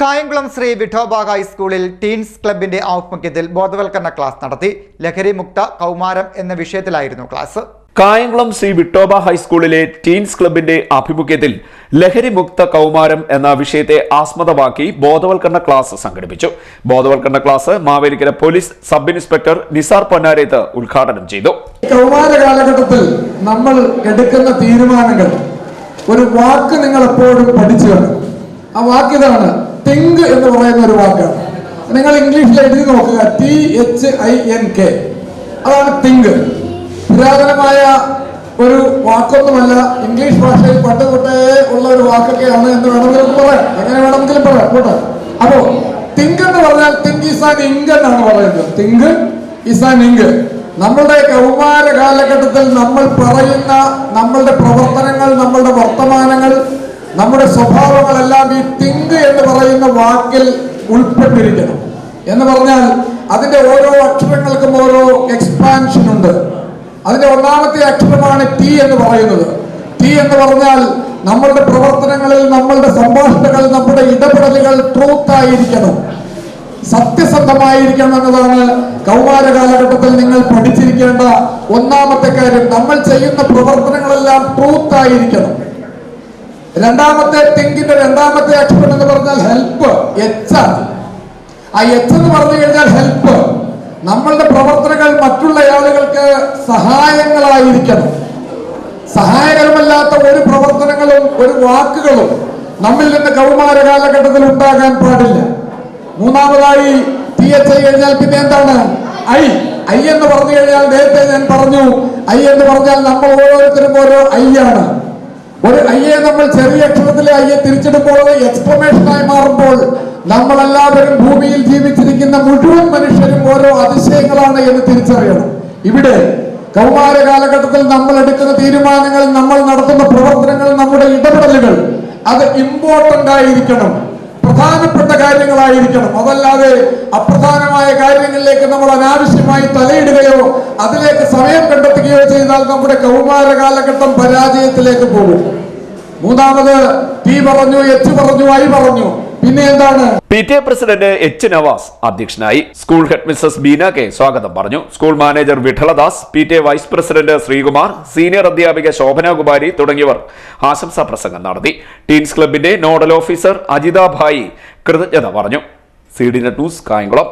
കായംകുളം ശ്രീ വിഠോബ ഹൈസ്കൂളിൽ ടീൻസ് ക്ലബിന്റെ ആഭിമുഖ്യത്തിൽ ബോധവൽക്കരണ ക്ലാസ് നടത്തി ലഹരി മുക്ത കൗമാരം എന്ന വിഷയത്തിലായിരുന്നു ക്ലാസ്. കായംകുളം ശ്രീ വിട്ടോബ ഹൈസ്കൂളിലെ ടീൻസ് ക്ലബിന്റെ ആഭിമുഖ്യത്തിൽ ലഹരി മുക്ത കൗമാരം എന്ന വിഷയത്തെ ആസ്മദമാക്കി ബോധവൽക്കരണ ക്ലാസ് സംഘടിപ്പിച്ചു. ബോധവൽക്കരണ class Mavelikkara police sub inspector Nisar Ponnareth ഉദ്ഘാടനം ചെയ്തു. കൗമാര കാലഘട്ടത്തിൽ നമ്മൾ എടുക്കുന്ന തീരുമാനങ്ങൾ ഒരു വാക്ക് നിങ്ങൾ എപ്പോഴും പഠിച്ചു ആ വാക്ക് ഇതാണ് തിങ്ക് എന്ന് പറയുന്ന ഒരു വാക്കാണ്. നിങ്ങൾ ഇംഗ്ലീഷിൽ എഴുതി നോക്കുക. T H I N K അതാണ് തിങ്ക്. പുരാതനമായ ഒരു വാക്കൊന്നുമല്ല. ഇംഗ്ലീഷ് ഭാഷയിൽ പണ്ട് തൊട്ടേ ഉള്ള ഒരു വാക്കൊക്കെയാണ് എന്ന് വേണമെങ്കിലും പറയാം. അങ്ങനെ വേണമെങ്കിലും പറയാം. പോട്ടെ അപ്പോ തിങ്ക് എന്ന് പറഞ്ഞാൽ തിങ്ക് ഈസ് ആൻ ഇങ്ക് എന്നാണ് പറയുന്നത്. Think is an ink. നമ്മളുടെ കൗമാര കാലഘട്ടത്തിൽ നമ്മൾ പറയുന്ന നമ്മളുടെ പ്രവർത്തനങ്ങൾ നമ്മളുടെ വർത്തമാനങ്ങൾ നമ്മുടെ സ്വഭാവങ്ങളെല്ലാം ഈ തിങ്ക് പറയുന്ന വാക്കിൽ ഉൾപ്പെട്ടിരിക്കണം. എന്ന് പറഞ്ഞാൽ അതിന്റെ ഓരോ അക്ഷരങ്ങൾക്കും ഓരോ എക്സ്പാൻഷൻ ഉണ്ട്. അതിന്റെ ഒന്നാമത്തെ അക്ഷരമാണ് ടി എന്ന് പറയുന്നത്. ടി എന്ന് പറഞ്ഞാൽ നമ്മളുടെ പ്രവർത്തനങ്ങളിൽ നമ്മളുടെ സംഭാഷണങ്ങൾ നമ്മുടെ ഇടപെടലുകൾ ട്രൂത്ത് ആയിരിക്കണം. സത്യസന്ധമായിരിക്കണം എന്നതാണ് കൗമാര കാലഘട്ടത്തിൽ നിങ്ങൾ പഠിച്ചിരിക്കേണ്ട ഒന്നാമത്തെ കാര്യം. നമ്മൾ ചെയ്യുന്ന പ്രവർത്തനങ്ങളെല്ലാം ട്രൂത്ത് ആയിരിക്കണം. രണ്ടാമത്തെ തിങ്കിന്റെ രണ്ടാമത്തെ അക്ഷരം എന്ന് പറഞ്ഞാൽ ഹെൽപ്പ് എച്ച് ആ എച്ച് എന്ന് പറഞ്ഞു കഴിഞ്ഞാൽ ഹെൽപ്പ് നമ്മളുടെ പ്രവർത്തനങ്ങൾ മറ്റുള്ള ആളുകൾക്ക് സഹായങ്ങളായിരിക്കണം. സഹായകരമല്ലാത്ത ഒരു പ്രവർത്തനങ്ങളും ഒരു വാക്കുകളും നമ്മിൽ നിന്ന് കൗമാര കാലഘട്ടത്തിൽ ഉണ്ടാകാൻ പാടില്ല. മൂന്നാമതായി ടി എച്ച് ഐ കഴിഞ്ഞാൽ പിന്നെ എന്താണ്? ഐ. ഐ എന്ന് പറഞ്ഞു കഴിഞ്ഞാൽ നേരത്തെ ഞാൻ പറഞ്ഞു. ഐ എന്ന് പറഞ്ഞാൽ നമ്മൾ ഓരോരുത്തരും ഓരോ ഐ ആണ്. ഒരു അയ്യെ നമ്മൾ ചെറിയ അക്ഷരത്തിലെ അയ്യെ തിരിച്ചെടുമ്പോൾ എക്സ്പ്ലമേഷൻ ആയി മാറുമ്പോൾ നമ്മളെല്ലാവരും ഭൂമിയിൽ ജീവിച്ചിരിക്കുന്ന മുഴുവൻ മനുഷ്യരും ഓരോ അതിശയങ്ങളാണ് എന്ന് തിരിച്ചറിയണം. ഇവിടെ കൗമാര കാലഘട്ടത്തിൽ നമ്മൾ എടുക്കുന്ന തീരുമാനങ്ങൾ നമ്മൾ നടത്തുന്ന പ്രവർത്തനങ്ങൾ നമ്മുടെ ഇടപെടലുകൾ അത് ഇമ്പോർട്ടന്റ് ആയിരിക്കണം. പ്രധാനപ്പെട്ട കാര്യങ്ങളായിരിക്കണം. അതല്ലാതെ അപ്രധാനമായ കാര്യങ്ങളിലേക്ക് നമ്മൾ അനാവശ്യമായി തലയിടുകയോ അതിലേക്ക് സമയം കണ്ടെത്തുകയോ ചെയ്താൽ നമ്മുടെ കൗമാര കാലഘട്ടം പരാജയത്തിലേക്ക് പോകും. മൂന്നാമത് തീ പറഞ്ഞു എച്ച് പറഞ്ഞു ഐ പറഞ്ഞു. പിന്നെ എന്താണ് P T A president H Navas അധ്യക്ഷനായി school head Mrs Beena K സ്വാഗതം പറഞ്ഞു. School manager Vithaladas P T A vice president Sreekumar senior അധ്യാപിക ശോഭനകുമാരി തുടങ്ങിയവർ ആശംസാ പ്രസംഗം നടത്തി. ടീൻസ് ക്ലബിന്റെ നോഡൽ ഓഫീസർ അജിത ഭായി കൃതജ്ഞത പറഞ്ഞു. C D net news Kayamkulam.